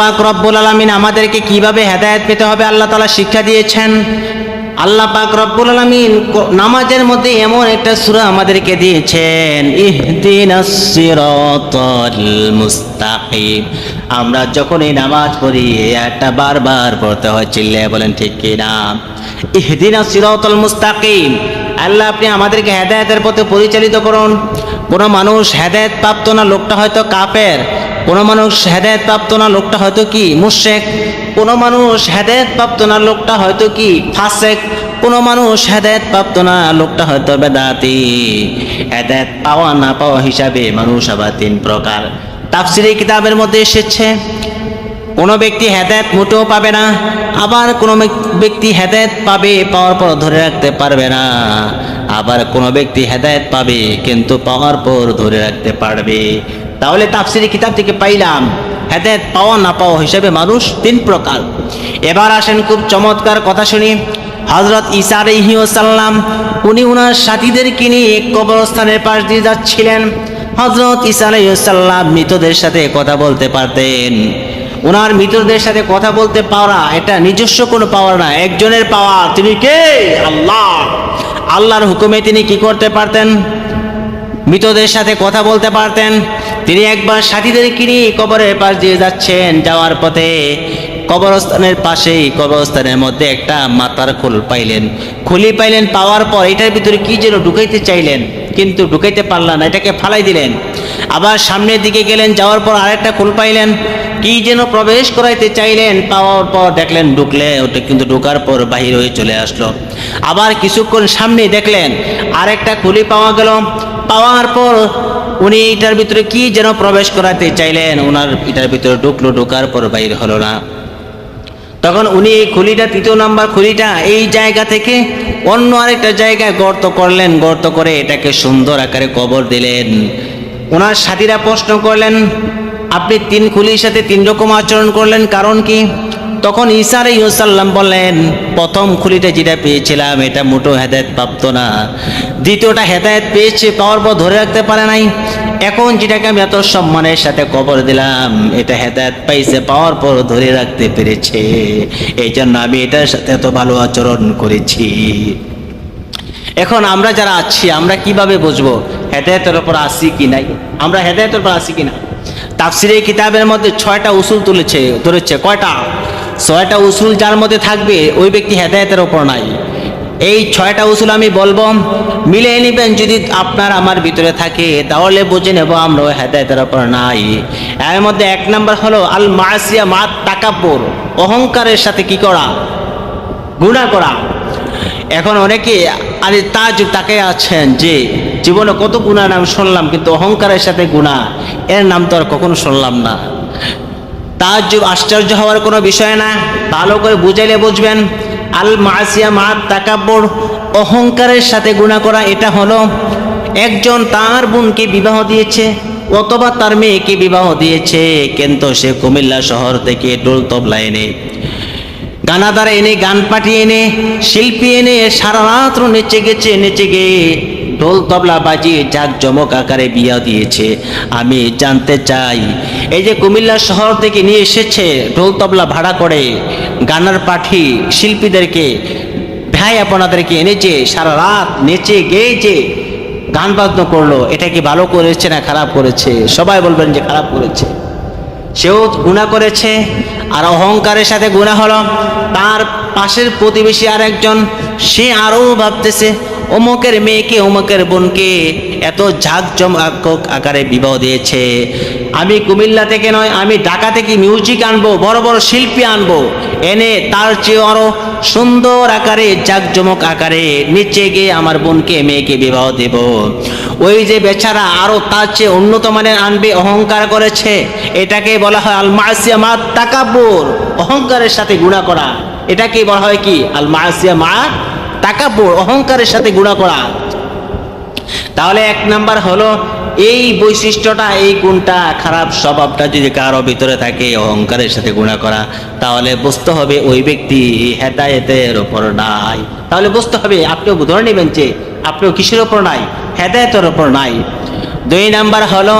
পাক রব্বুল আলমিন আমাদেরকে কীভাবে হেদায়েত পেতে হবে আল্লাহ তালা শিক্ষা দিয়েছেন। আল্লাহ পাক রব্বুল আলমিন নামাজের মধ্যে এমন একটা সূরা আমাদেরকে দিয়েছেন মুস্তাকিম। আমরা যখন এই নামাজ পড়ি একটা বারবার পড়তে হয় চিল্লে বলেন ঠিক কি না ইহদিনাস সিরাতাল মুস্তাকিম। আল্লাহ, আপনি আমাদেরকে হেদায়তের পথে পরিচালিত করুন। কোনো মানুষ হেদায়েত প্রাপ্ত না, লোকটা হয়তো কাফের। কোনো মানুষ হেদায়ত প্রাপ্ত না, লোকটা হয়তো কি মুশেক কোনো মানুষ হেদায়ত প্রাপ্ত না, লোকটা হয়তো কি ফাসেক? কোনো মানুষ হেদায়ত প্রাপ্ত না, লোকটা হয়তো বেদাতি। হেদায়ত পাওয়া না পাওয়া হিসাবে মানুষ আবার তিন প্রকার। তাফসিরি কিতাবের মধ্যে এসেছে, কোনো ব্যক্তি হেদায়ত মোটেও পাবে না, আবার কোনো ব্যক্তি হেদায়ত পাবে, পাওয়ার পর ধরে রাখতে পারবে না। আবার কোনো ব্যক্তি হেদায়ত পাবে, কিন্তু পাওয়ার পর ধরে রাখতে পারবে। তাহলে তাফসিরি কিতাব থেকে পাইলাম, হেদায়ত পাওয়া না পাওয়া হিসেবে মানুষ তিন প্রকার। এবার আসেন খুব চমৎকার কথা শুনি হজরত ইসা সাল্লাম উনি উনার সাথীদেরকে নিয়ে এক কবরস্থানের পাশ দিয়ে যাচ্ছিলেন। হজরত ইসা সাল্লাম মৃতদের সাথে কথা বলতে পারতেন। ওনার মৃতদের সাথে কথা বলতে পারা এটা নিজস্ব কোনো পাওয়ার না, একজনের পাওয়ার। তিনি কে? আল্লাহ। আল্লাহর হুকুমে তিনি কি করতে পারতেন? মৃতদের সাথে কথা বলতে পারতেন। তিনি একবার সাথীদেরকে নিয়ে কবরের পাশ দিয়ে যাচ্ছেন। যাওয়ার পথে কবরস্থানের পাশেই, কবরস্থানের মধ্যে একটা মাথার খোল পাইলেন। খুলি পাইলেন, পাওয়ার পর এটার ভিতরে কি যেন ঢুকাইতে চাইলেন, কিন্তু ঢুকাইতে পারলেন না, এটাকে ফালাই দিলেন। আবার সামনের দিকে গেলেন, যাওয়ার পর আরেকটা খোল পাইলেন। কি যেন প্রবেশ করাইতে চাইলেন, পাওয়ার পর দেখলেন ঢুকলে, ওটা কিন্তু ঢুকার পর বাহির হয়ে চলে আসলো। আবার কিছুক্ষণ সামনে দেখলেন, আরেকটা খুলি পাওয়া গেল। পাওয়ার পর উনি এটার ভিতরে কি যেন প্রবেশ করাতে চাইলেন? ওনার এটার ভিতরে ঢুকলো, ঢোকার পর বাইর হলো না। তখন উনি এই খুলিটা, তৃতীয় নাম্বার খুলিটা এই জায়গা থেকে অন্য আরেকটা জায়গায় গর্ত করলেন। গর্ত করে এটাকে সুন্দর আকারে কবর দিলেন। ওনার সাথীরা প্রশ্ন করলেন, আপনি তিন খুলির সাথে তিন রকম আচরণ করলেন, কারণ কি? তখন ঈসা ইসাল্লাম বললেন, প্রথম খুলিটা যেটা পেয়েছিলাম, এটা মোটো হেদায়ত প্রাপ্ত না। দ্বিতীয়টা হেদায়ত পেয়েছে, পাওয়ার পর ধরে রাখতে পারে নাই। এখন যেটাকে আমি এত সম্মানের সাথে কবর দিলাম, এটা হেদায়ত পাইছে, পাওয়ার পর ধরে রাখতে পেরেছে। এই জন্য আমি এটার সাথে এত ভালো আচরণ করেছি। এখন আমরা যারা আছি, আমরা কীভাবে বুঝব হেদায়তের ওপর আসি কি নাই? আমরা হেদায়তের উপর আসি কি না? তাফসিরে কিতাবের মধ্যে ছয়টা উসুল তুলেছে, ধরেছে। কয়টা? ছয়টা উসুল যার মধ্যে থাকবে, ওই ব্যক্তি হেদায়তের ওপর নাই। এই ছয়টা উসুল আমি বলব মিলিয়ে নেবেন যদি আপনার আমার ভিতরে থাকে, তাহলে বুঝে নেব আমরা ওই হেদায়তের ওপর নাই। এর মধ্যে এক নম্বর হলো আল মাসিয়া মা তাকাব্বর, অহংকারের সাথে কি করা? গুণা করা। এখন অনেকে আরে তাজ তাকে আছেন যে, জীবনে কত গুণার নাম শুনলাম, কিন্তু অহংকারের সাথে গুণা এর নাম তো আর কখনো শুনলাম না। তাজ আশ্চর্য হওয়ার কোনো বিষয় না। ভালো করে বুঝাইলে বুঝবেন। আল মাসিয়া মা তাকাব্বর, অহংকারের সাথে গুণা করা এটা হলো একজন তার বোনকে বিবাহ দিয়েছে অথবা তার মেয়েকে বিবাহ দিয়েছে, কিন্তু সে কুমিল্লা শহর থেকে ডোল তবলা এনে, গানাদার এনে, গান পাঠিয়ে এনে, শিল্পী এনে, সারা রাত্র নেচে গেছে, নেচে গিয়ে ঢোল তবলা বাজিয়ে জাক জমক আকারে বিয়া দিয়েছে। আমি জানতে চাই, এই যে কুমিল্লা শহর থেকে নিয়ে এসেছে ঢোল তবলা ভাড়া করে গানার পাঠি শিল্পীদেরকে, ভাই আপনাদেরকে এনেছে সারা রাত নেচে গেয়েছে, গান বাজনা করল, এটা কি ভালো করেছে না খারাপ করেছে? সবাই বলবেন যে খারাপ করেছে। সেও গুণা করেছে, আর অহংকারের সাথে গুণা হলো। তার পাশের প্রতিবেশী আর একজন সে আরও ভাবতেছে অমুকের মেয়েকে, অমুকের বোনকে এত ঝাঁকজমক আকারে বিবাহ দিয়েছে। আমি কুমিল্লা থেকে নয়, আমি ঢাকা থেকে মিউজিক আনব, বড় বড় শিল্পী আনব। এনে তার চেয়ে আরও সুন্দর আকারে জাঁকজমক আকারে নিচে গিয়ে আমার বোনকে, মেয়েকে বিবাহ দেব। ওই যে বেচারা আরও তার চেয়ে উন্নত মানের আনবে, অহংকার করেছে। এটাকে বলা হয় আল মাসিয়া মা তাকাব্বুর। অহংকারের সাথে গুণা করা। এটাকে বলা হয় কি? আল মাসিয়া মা তাকাব্বুর অহংকারের সাথে গুণা করা। তাহলে এক নাম্বার হলো, এই বৈশিষ্ট্যটা, এই গুণটা, খারাপ স্বভাবটা যদি কারও ভিতরে থাকে, অহংকারের সাথে গুণা করা, তাহলে বুঝতে হবে ওই ব্যক্তি হেদায়েতের ওপর নাই। তাহলে বুঝতে হবে, আপনিও ধরে নেবেন যে আপনিও কিসের ওপর নাই? হেদায়েতের ওপর নাই। দুই নাম্বার হলো,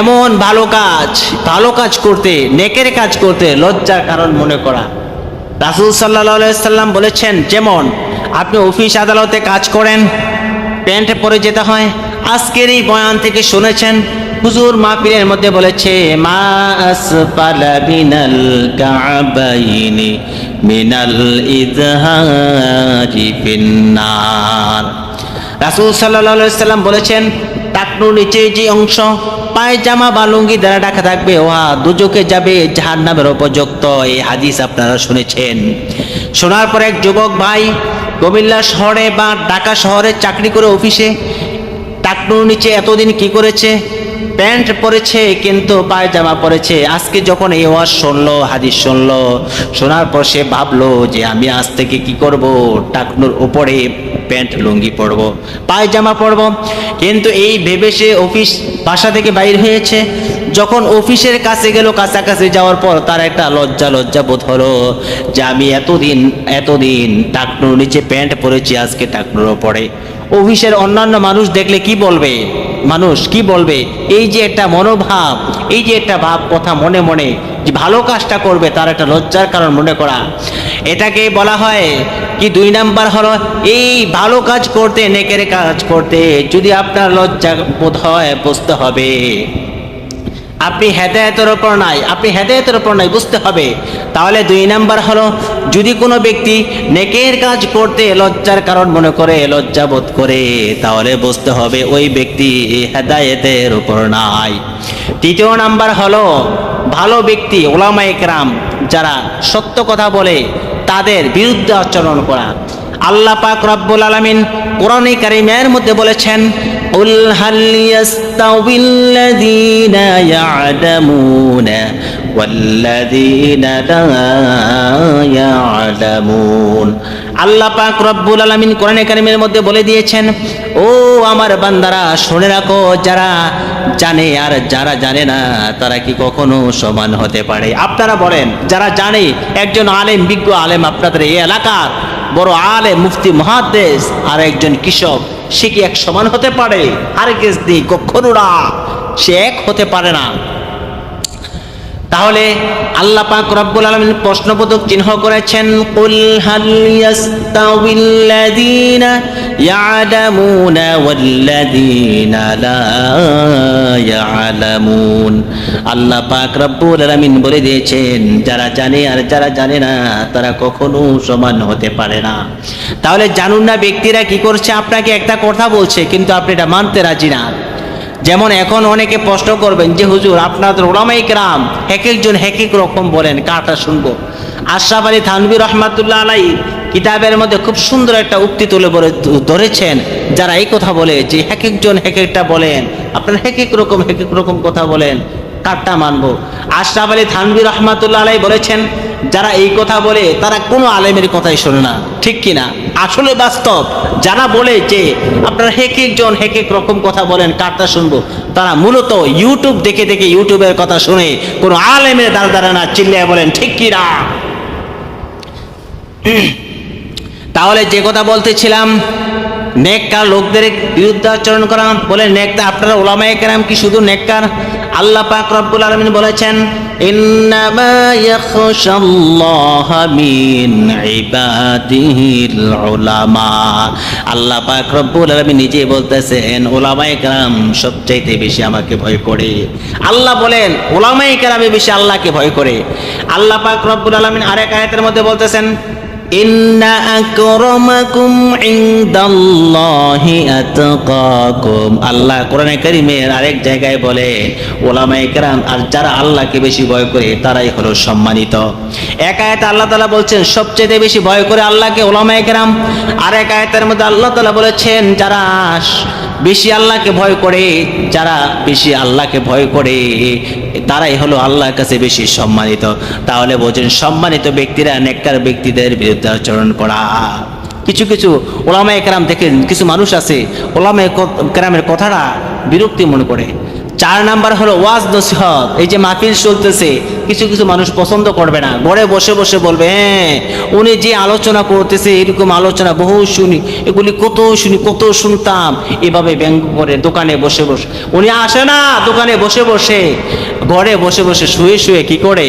এমন ভালো কাজ ভালো কাজ করতে, নেকের কাজ করতে লজ্জার কারণ মনে করা। রাসুল সাল্লাহ সাল্লাম বলেছেন, যেমন আপনি অফিস আদালতে কাজ করেন, প্যান্ট পরে যেতে হয়। আজকের এই বয়ান থেকে শুনেছেন, হুজুর মাহফিলের মধ্যে বলেছে আসফালা রাসুল সাল্লাহ সাল্লাম বলেছেন টাকনুর নিচে যে অংশ। পায়জামা বা লুঙ্গি দ্বারা ঢাকা থাকবে ওহা দুজকে যাবে জাহার নামের উপযুক্ত, এই হাদিস আপনারা শুনেছেন। শোনার পর এক যুবক ভাই কুমিল্লা শহরে বা ঢাকা শহরে চাকরি করে অফিসে টাকনুর নিচে এতদিন কি করেছে? প্যান্ট পরেছে, কিন্তু পায়জামা পরেছে। আজকে যখন এই ওয়াজ শুনলো, হাদিস শুনলো, শোনার পর সে ভাবলো যে আমি আজ থেকে কি করব? টাকনুর উপরে প্যান্ট লুঙ্গি পরব, পায়জামা পরব। কিন্তু এই ভেবে সে অফিস, বাসা থেকে বাইর হয়েছে। যখন অফিসের কাছে গেল, কাছাকাছি যাওয়ার পর তার একটা লজ্জা লজ্জা বোধ হলো যে আমি এতদিন এতদিন টাকনুর নিচে প্যান্ট পরেছি, আজকে টাকনুর ওপরে। অফিসের অন্যান্য মানুষ দেখলে কি বলবে? মানুষ কি বলবে? এই যে একটা মনোভাব, এই যে একটা ভাব কথা মনে মনে, যে ভালো কাজটা করবে তার একটা লজ্জার কারণ মনে করা। এটাকে বলা হয় কি দুই নাম্বার হলো, এই ভালো কাজ করতে, নেকের কাজ করতে যদি আপনার লজ্জা বোধ হয়, বুঝতে হবে। আপনি হেদায়তের ওপর নাই, আপনি হেদায়তের ওপর নাই, বুঝতে হবে। তাহলে দুই নাম্বার হলো, যদি কোনো ব্যক্তি নেকের কাজ করতে লজ্জার কারণ মনে করে, লজ্জা বোধ করে, তাহলে বুঝতে হবে ওই ব্যক্তি হেদায়েতের ওপর নাই। তৃতীয় নাম্বার হলো, ভালো ব্যক্তি ওলামা একরাম যারা সত্য কথা বলে, তাদের বিরুদ্ধে আচরণ করা। আল্লাহ পাক রব্বুল আলামিন কোরআনে কারিমের মধ্যে বলেছেন উল হাল ইয়াস্তাউবিল্লাযীনা ইয়া'লামুনা ওয়াল্লাযীনা লা ইয়া'লামুন আল্লাহ পাক রব্বুল আলামিন কোরআনে কারিমের মধ্যে বলে দিয়েছেন, ও আমার বান্দারা, শুনে রাখো, যারা জানে আর যারা জানে না, তারা কি কখনো সমান হতে পারে? আপনারা বলেন, যারা জানে, একজন আলেম, বিজ্ঞ আলেম আপনাদের এই এলাকার বড় আলে মুফতি মহাদেশ আর একজন কৃষক সে কি এক সমান হতে পারে? আর কেস নেই কখনো না সে এক হতে পারে না। তাহলে আল্লাহ পাক রব্বুল আলামিন প্রশ্নবোধক চিহ্ন করেছেন, কুল হাল ইয়াস্তাউবিল্লাযীনা ইয়ালামুনা ওয়াল্লাযীনা লা ইয়ালামুন। আল্লাহ পাক রব্বুল আলামিন বলে দিয়েছেন, যারা জানে আর যারা জানে না, তারা কখনো সমান হতে পারে না। তাহলে জানুন না ব্যক্তিরা কি করছে, আপনাকে একটা কথা বলছে, কিন্তু আপনি এটা মানতে রাজি না। যেমন এখন অনেকে প্রশ্ন করবেন যে, হুজুর, আপনাদের ওলামাই গ্রাম এক একজন এক এক রকম বলেন কাটা শুনব? আশরাফ আলী থানবির রহমাতুল্লাহ আলাই কিতাবের মধ্যে খুব সুন্দর একটা উক্তি তুলে ধরেছেন, যারা এই কথা বলে যে এক একজন এক একটা বলেন, আপনারা এক এক রকম এক এক রকম কথা বলেন। কারটা মানবো। আশরাফ আলী থানবী রহমাতুল্লাহ আলাই বলেছেন, যারা এই কথা বলে, তারা কোনো আলেমের কথাই শোনে না। ঠিক কি না আসলে বাস্তব। যারা বলে যে আপনারা হেক একজন হেক এক রকম কথা বলেন, কারটা শুনব। তারা মূলত ইউটিউব দেখে দেখে ইউটিউবের কথা শুনে কোনো আলেমের দ্বারা দ্বারা না চিল্লিয়ে বলেন, ঠিক কি না তাহলে যে কথা বলতেছিলাম নেককার লোকদের বিরুদ্ধে আচরণ করা বলে নেককার আপনারা ওলামায়ে কেরাম কি শুধু নেককার? আল্লাহ পাক রব্বুল আলামিন বলেছেন আল্লাহ পাক রব্বুল আলামিন নিজে বলতেছেন ওলামায়ে কেরাম সবচাইতে বেশি আমাকে ভয় করে। আল্লাহ বলেন ওলামায়ে কেরামে বেশি আল্লাহকে ভয় করে। আল্লাহ পাক রব্বুল আলামিন আরেক আয়াতের মধ্যে বলতেছেন ইন্না আকরামাকুম ইনদাল্লাহি আতকাকুম। আল্লাহ কোরআনে কারীমের আরেক জায়গায় বলে, ওলামায়ে কেরাম, আর যারা আল্লাহকে বেশি ভয় করে, তারাই হলো সম্মানিত। এক আয়াতে আল্লাহ তাআলা বলছেন, সবচেয়ে বেশি ভয় করে আল্লাহকে ওলামায়ে কেরাম। আর এক আয়াতের মধ্যে আল্লাহ তাআলা বলেছেন, যারা বেশি আল্লাহকে ভয় করে, যারা বেশি আল্লাহকে ভয় করে, তারাই হলো আল্লাহর কাছে বেশি সম্মানিত। তাহলে বোঝেন, সম্মানিত ব্যক্তিরা নেককার ব্যক্তিদের বিরুদ্ধে আচরণ করা। কিছু কিছু ওলামায় কেরাম দেখেন, কিছু মানুষ আছে, ওলামায় কেরামের কথাটা বিরক্তি মনে করে। চার নাম্বার হলো ওয়াজ নসিহত। এই যে মাহফিল চলতেছে, কিছু কিছু মানুষ পছন্দ করবে না। ঘরে বসে বসে বলবে হ্যাঁ উনি যে আলোচনা করতেছে, এরকম আলোচনা বহু শুনি, এগুলি কত শুনি, কত শুনতাম। এভাবে ব্যঙ্গ করে দোকানে বসে বসে। উনি আসে না, দোকানে বসে বসে। ঘরে বসে বসে শুয়ে শুয়ে কি করে?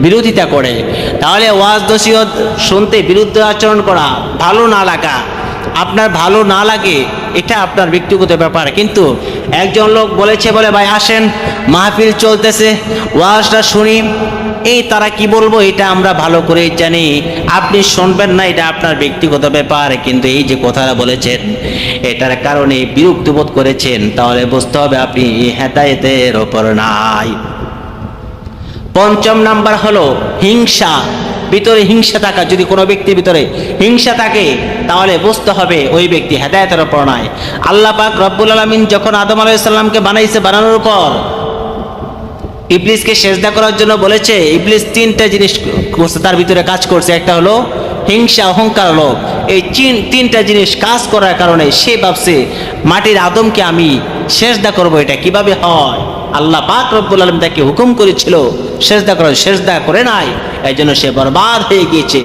বিরোধিতা করে। তাহলে ওয়াজ নসিহত শুনতে বিরুদ্ধে আচরণ করা ভালো না লাগা। আপনার ভালো না লাগে, এটা আপনার ব্যক্তিগত ব্যাপার। কিন্তু একজন লোক বলেছে বলে, ভাই, আসেন, মাহফিল চলতেছে। ওয়াজটা শুনি, এই তারা কি বলব, এটা আমরা ভালো করে জানি। আপনি শুনবেন না, এটা আপনার ব্যক্তিগত ব্যাপার। কিন্তু এই যে কথাটা বলেছেন, এটার কারণে বিরক্ত বোধ করেছেন। তাহলে বুঝতে হবে আপনি হেদায়েতের ওপর নাই। পঞ্চম নাম্বার হলো হিংসা। ভিতরে হিংসা থাকা, যদি কোনো ব্যক্তির ভিতরে হিংসা থাকে, তাহলে বুঝতে হবে ওই ব্যক্তি হেদায়তের ওপর নয়। আল্লাহ পাক রব্বুল আলমিন যখন আদম আলাইসাল্লামকে বানাইছে, বানানোর পর ইবলিসকে সেজদা করার জন্য বলেছে, ইবলিস তিনটা জিনিস তার ভিতরে কাজ করছে। একটা হলো হিংসা, অহংকার লোক এই তিনটা জিনিস কাজ করার কারণে সে ভাবছে, মাটির আদমকে আমি সেজদা করব, এটা কীভাবে হয়? আল্লাহ পাক রব্বুল আলম তাকে হুকুম করেছিল, সেজদা করার, সেজদা করে নাই। এই জন্য সে বরবাদ হয়ে গিয়েছে।